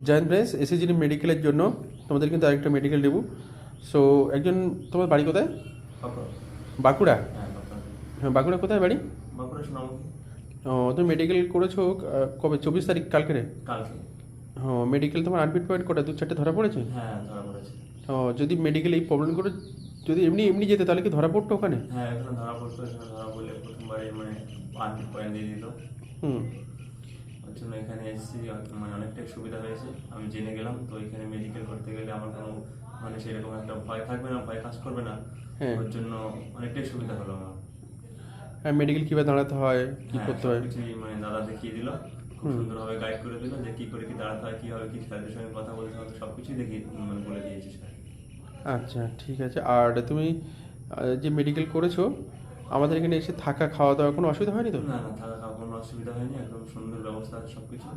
Joint brace SSG মেডিকেলের জন্য তোমাদের কিন্তু আরেকটা মেডিকেল দেবো। সো একজন তোমার বাড়ি কোথায়? বাঁকুড়া। বাঁকুড়া? হ্যাঁ বাঁকুড়া। হ্যাঁ কোথায় বাড়ি? ও তুমি মেডিকেল করেছ কবে? চব্বিশ তারিখ কালকে রে? হ্যাঁ মেডিকেল তোমার আনফিট পয়েন্ট কটা? দু চারটে ধরা পড়েছে? হ্যাঁ ধরা পড়েছে। ও যদি মেডিকেল এই প্রবলেমগুলো যদি এমনি এমনি যেতে তাহলে কি ধরা পড়তো ওখানে? হ্যাঁ ধরা পড়তো ধরা পড়লে প্রথমবারে মানে পয়েন্ট দিয়ে হুম। ওর জন্য এখানে এসেছি মানে অনেকটাই সুবিধা হয়েছে। আমি জেনে গেলাম তো এখানে মেডিকেল করতে গেলে আমার কোনো মানে সেরকম একটা ভয় থাকবে না ভয় কাজ করবে না। হ্যাঁ। ওর জন্য অনেকটাই সুবিধা হলো আমার। হ্যাঁ মেডিকেল কীভাবে দাঁড়াতে হয় কী হ্যাঁ, করতে হয়? মানে দাদা দেখিয়ে দিল। খুব সুন্দরভাবে গাইড করে দিল যে কি করে কি দাঁড়াতে হয় কীভাবে কি স্যারদের সঙ্গে কথা বলতে হবে সবকিছুই দেখিয়ে মানে বলে দিয়েছে স্যার। আচ্ছা ঠিক আছে। আর তুমি যে মেডিকেল করেছ আমাদের এখানে এসে থাকা খাওয়া দাওয়া কোনো অসুবিধা হয়নি তো? না না থাকা খাওয়া কোনো অসুবিধা হয়নি একদম সুন্দর ব্যবস্থা আছে সব কিছু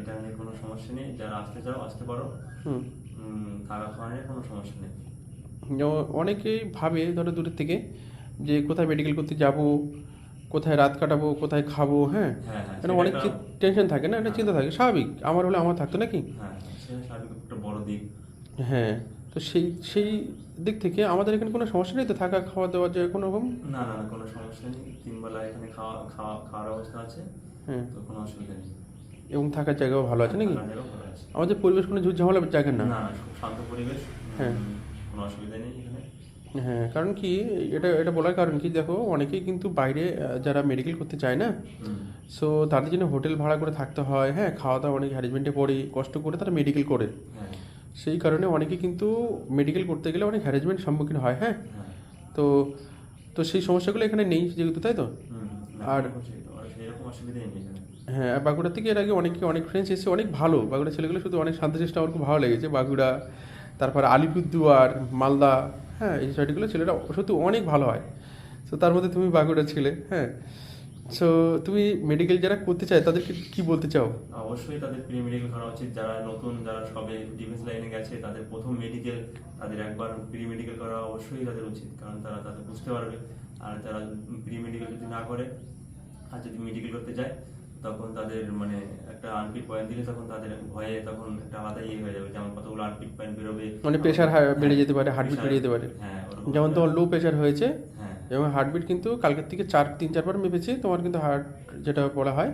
এটা নিয়ে কোনো সমস্যা নেই যারা আসতে চাও আসতে পারো। থাকা খাওয়া নিয়ে কোনো সমস্যা নেই। অনেকেই ভাবে ধরো দূরের থেকে যে কোথায় মেডিকেল করতে যাব কোথায় রাত কাটাবো কোথায় খাব হ্যাঁ? হ্যাঁ হ্যাঁ মানে অনেক টেনশন থাকে না একটা চিন্তা থাকে স্বাভাবিক। আমার হলে আমার থাকতো নাকি? হ্যাঁ স্বাভাবিক একটা বড় দিক। হ্যাঁ তো সেই সেই দিক থেকে আমাদের এখানে কোনো সমস্যা নেই তো থাকা খাওয়া দাওয়া যে কোনো রকম? না না না কোনো সমস্যা নেই। তিন বেলা এখানে খাওয়া খাওয়া খাওয়ার অবস্থা আছে হ্যাঁ। তো কোনো অসুবিধা নেই। এবং থাকার জায়গাও ভালো আছে নাকি? আমাদের পরিবেশ কোনো ঝুট ঝামেলা জায়গা না। শান্ত পরিবেশ হ্যাঁ। কোনো অসুবিধা নেই হ্যাঁ কারণ কি এটা এটা বলার কারণ কি দেখো অনেকেই কিন্তু বাইরে যারা মেডিকেল করতে চায় না সো তাদের জন্য হোটেল ভাড়া করে থাকতে হয় হ্যাঁ খাওয়া দাওয়া অনেক হ্যারেজমেন্টে পড়ে কষ্ট করে তারা মেডিকেল করে। হ্যাঁ। সেই কারণে অনেকে কিন্তু মেডিকেল করতে গেলে অনেক হ্যারেজমেন্ট সম্মুখীন হয় হ্যাঁ? হ্যাঁ। তো তো সেই সমস্যাগুলো এখানে নেই যেহেতু তাই তো? আর- হ্যাঁ বাঁকুড়া থেকে এর আগে অনেকে অনেক ফ্রেন্ডস এসে অনেক ভালো। বাঁকুড়া ছেলেগুলো শুধু অনেক শান্তি চেষ্টা আমার খুব ভালো লেগেছে। বাঁকুড়া তারপর আলিপুরদুয়ার মালদা হ্যাঁ এই সাইডগুলো ছেলেরা সত্যি অনেক ভালো হয়। তো তার মধ্যে তুমি বাঁকুড়া ছিলে হ্যাঁ? সো তুমি মেডিকেল যারা করতে চায় তাদেরকে কি বলতে চাও? অবশ্যই তাদের প্রি মেডিকেল করা উচিত। যারা নতুন যারা সবে ডিফেন্স লাইনে গেছে তাদের প্রথম মেডিকেল তাদের একবার প্রি মেডিকেল করা অবশ্যই তাদের উচিত কারণ তারা তাদের বুঝতে পারবে। আর যারা প্রি মেডিকেল যদি না করে আর যদি মেডিকেল করতে যায় তখন তাদের মানে একটা আনপিট পয়েন্ট দিলে তখন তাদের ভয়ে তখন একটা আলাদা ইয়ে হয়ে যাবে। যেমন কতগুলো আনপিট পয়েন্ট বেরোবে মানে প্রেশার বেড়ে যেতে পারে হার্টবিট বেড়ে যেতে পারে। হ্যাঁ যেমন তোমার লো প্রেশার হয়েছে হ্যাঁ এবং হার্টবিট কিন্তু কালকের থেকে চার তিন চারবার মেপেছে তোমার কিন্তু হার্ট যেটা বলা হয়।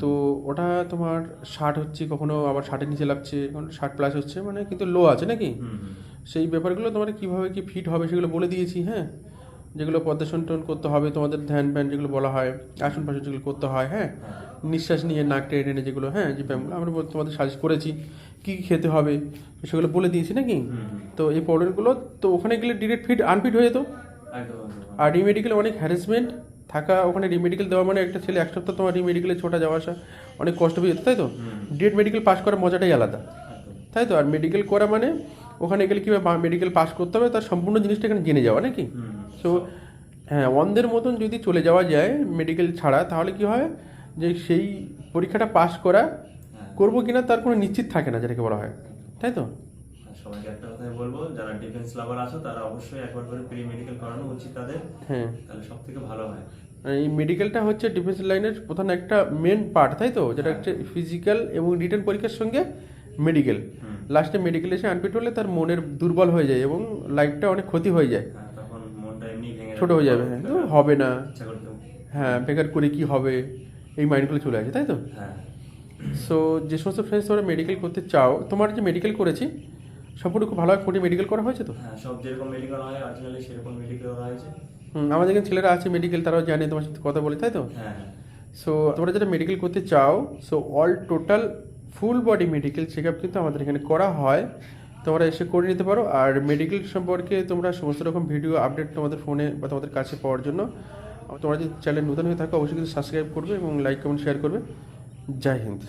তো ওটা তোমার ষাট হচ্ছে কখনো আবার ষাটের নিচে লাগছে কখনো ষাট প্লাস হচ্ছে মানে কিন্তু লো আছে নাকি? সেই ব্যাপারগুলো তোমার কীভাবে কি ফিট হবে সেগুলো বলে দিয়েছি হ্যাঁ? যেগুলো পদ্মাসন টন করতে হবে তোমাদের ধ্যান ফ্যান যেগুলো বলা হয় আসন ফাসন যেগুলো করতে হয় হ্যাঁ? নিঃশ্বাস নিয়ে নাক টেনে টেনে যেগুলো হ্যাঁ যে ব্যায়ামগুলো আমরা তোমাদের সাজেস্ট করেছি কী কী খেতে হবে সেগুলো বলে দিয়েছি নাকি। তো এই প্রবলেমগুলো তো ওখানে গেলে ডিরেক্ট ফিট আনফিট হয়ে যেত? আর রিমেডিকেলে অনেক হ্যারাসমেন্ট থাকা ওখানে রিমেডিকেল দেওয়া মানে একটা ছেলে এক সপ্তাহ তোমার রিমেডিকেলে ছোটা যাওয়া আসা অনেক কষ্ট পেয়ে যেত তাই তো? ডিএড মেডিকেল পাস করার মজাটাই আলাদা। তাই তো? আর মেডিকেল করা মানে ওখানে গেলে কীভাবে মেডিকেল পাস করতে হবে তার সম্পূর্ণ জিনিসটা এখানে জেনে যাওয়া নাকি? সো হ্যাঁ অন্ধের মতন যদি চলে যাওয়া যায় মেডিকেল ছাড়া তাহলে কি হয় যে সেই পরীক্ষাটা পাস করা হ্যাঁ। করব কিনা তার কোনো নিশ্চিত থাকে না যেটাকে বলা হয়। তাই তো? সবাইকে একটা কথাই বলব যারা ডিফেন্স লাভার আছো তারা অবশ্যই একবার করে প্রি মেডিকেল করানো উচিত তাদের হ্যাঁ। তাহলে সব থেকে ভালো হয়। এই মেডিকেলটা হচ্ছে ডিফেন্স লাইনের প্রধান একটা মেন পার্ট তাই তো? যেটা হচ্ছে ফিজিক্যাল এবং রিটার্ন পরীক্ষার সঙ্গে মেডিকেল লাস্টে মেডিকেল এসে আনফিট হলে তার মনের দুর্বল হয়ে যায় এবং লাইফটা অনেক ক্ষতি হয়ে যায়। হ্যাঁ ছোট হয়ে যাবে হ্যাঁ হবে না। হ্যাঁ বেকার করে কি হবে? এই মাইন্ডগুলো চলে আসে তাই তো? হ্যাঁ। সো যে সমস্ত ফ্রেন্ডস তোমরা মেডিকেল করতে চাও তোমার যে মেডিকেল করেছি সম্পূর্ণ খুব ভালোভাবে কোটি মেডিকেল করা হয়েছে তো? হ্যাঁ সব যেরকম মেডিকেল হয় অরিজিনালি সেরকম মেডিকেল করা হয়েছে। হুম, আমাদের এখানে ছেলেরা আছে মেডিকেল তারাও জানে তোমার সাথে কথা বলে তাই তো? হ্যাঁ হ্যাঁ। সো তোমরা যারা মেডিকেল করতে চাও so all total full body medical check up কিন্তু আমাদের এখানে করা হয়। তোমরা এসে করে নিতে পারো। আর মেডিকেল সম্পর্কে তোমরা সমস্ত রকম ভিডিও আপডেট তোমাদের ফোনে বা তোমাদের কাছে পাওয়ার জন্য। তোমরা যদি চ্যানেল নতুন হয়ে থাকো অবশ্যই কিন্তু সাবস্ক্রাইব করবে এবং লাইক কমেন্ট শেয়ার করবে। জয় হিন্দ।